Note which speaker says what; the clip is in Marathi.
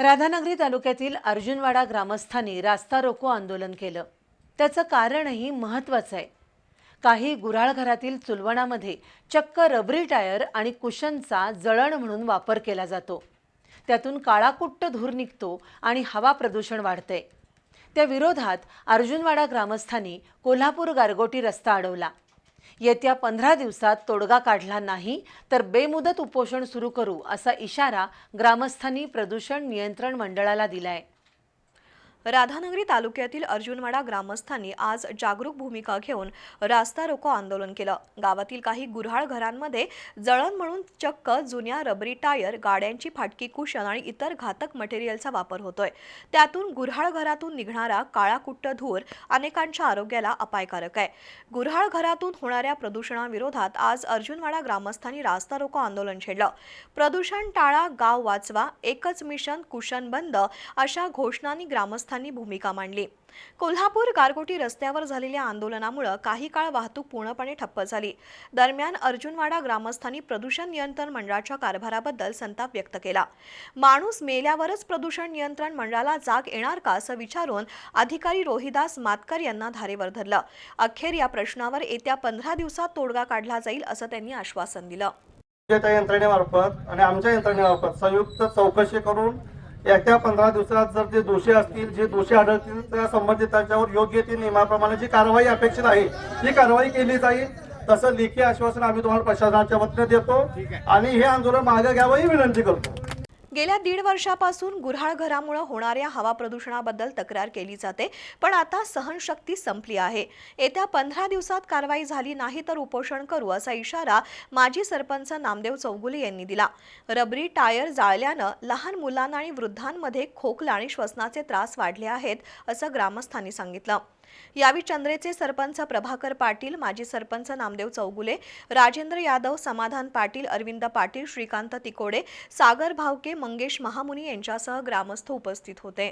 Speaker 1: राधानगरी तालुक्यातील अर्जुनवाडा ग्रामस्थांनी रास्ता रोको आंदोलन केलं. त्याचं कारणही महत्त्वाचं आहे. काही गुराळ घरातील चुलवणामध्ये चक्क रबरी टायर आणि कुशनचा जळण म्हणून वापर केला जातो. त्यातून काळाकुट्ट धूर निघतो आणि हवा प्रदूषण वाढते. त्या विरोधात अर्जुनवाडा ग्रामस्थांनी कोल्हापूर गारगोटी रस्ता अडवला. येत्या पंधरा दिवसात तोडगा काढला नाही तर बेमुदत उपोषण सुरू करू असा इशारा ग्रामस्थांनी प्रदूषण नियंत्रण मंडळाला दिलाय.
Speaker 2: राधानगरी तालुक्यातील अर्जुनवाडा ग्रामस्थांनी आज जागरूक भूमिका घेऊन रास्ता रोको आंदोलन केलं. गावातील काही गुऱ्हाळ घरांमध्ये जळण म्हणून चक्क जुन्या रबरी टायर गाड्यांची फाटकी कुशन आणि इतर घातक मटेरियलचा वापर होतोय. त्यातून गुऱ्हाळ घरातून निघणारा काळा कुट्ट धूर अनेकांच्या आरोग्याला अपायकारक आहे. गुऱ्हाळ घरातून होणाऱ्या प्रदूषणाविरोधात आज अर्जुनवाडा ग्रामस्थांनी रास्ता रोको आंदोलन छेडलं. प्रदूषण टाळा गाव वाचवा एकच मिशन कुशन बंद अशा घोषणांनी ग्रामस्थांनी भूमिका मांडली. कोल्हापूर गारगोटी रस्त्यावर झालेल्या आंदोलनामुळे काही काळ वाहतूक पूर्णपणे ठप्प झाली. दरम्यान अर्जुनवाडा ग्रामस्थांनी प्रदूषण नियंत्रण मंडळाच्या कारभाराबद्दल संताप व्यक्त केला. माणूस मेल्यावरच प्रदूषण नियंत्रण मंडळाला जाग येणार का असं विचारून अधिकारी रोहिदास मातकर यांना धारेवर धरलं. अखेर या प्रश्नावर येत्या पंधरा दिवसात तोडगा काढला जाईल असं त्यांनी आश्वासन दिलं.
Speaker 3: यंत्रणेमार्फत आणि आमच्या यंत्रणेमार्फत संयुक्त चौकशी करून येत्या पंधरा दिवसात जर ते दोषी असतील जे दोषी आढळतील त्या संबंधितांच्यावर योग्य ती नियमाप्रमाणे जी कारवाई अपेक्षित आहे ती कारवाई केली जाईल. तसं लेखी आश्वासन आम्ही तुम्हाला प्रशासनाच्या वतीने देतो. आणि हे आंदोलन मागे घ्यावं ही विनंती करतो.
Speaker 2: गेल्या दीड वर्षापासून गुऱ्हाळ घरामुळे होणाऱ्या हवा प्रदूषणाबद्दल तक्रार केली जाते पण आता सहनशक्ती संपली आहे. येत्या पंधरा दिवसात कारवाई झाली नाही तर उपोषण करू असा इशारा माजी सरपंच नामदेव चौगुले यांनी दिला. रबरी टायर जाळल्यानं लहान मुलांना आणि वृद्धांमध्ये खोकला आणि श्वसनाचे त्रास वाढले आहेत असं ग्रामस्थांनी सांगितलं. यावेळी चंद्रेचे सरपंच प्रभाकर पाटील माजी सरपंच नामदेव चौगुले राजेंद्र यादव समाधान पाटील अरविंद पाटील श्रीकांत तिकोडे सागर भावके मंगेश महामुनी यांच्यासह ग्रामस्थ उपस्थित होते.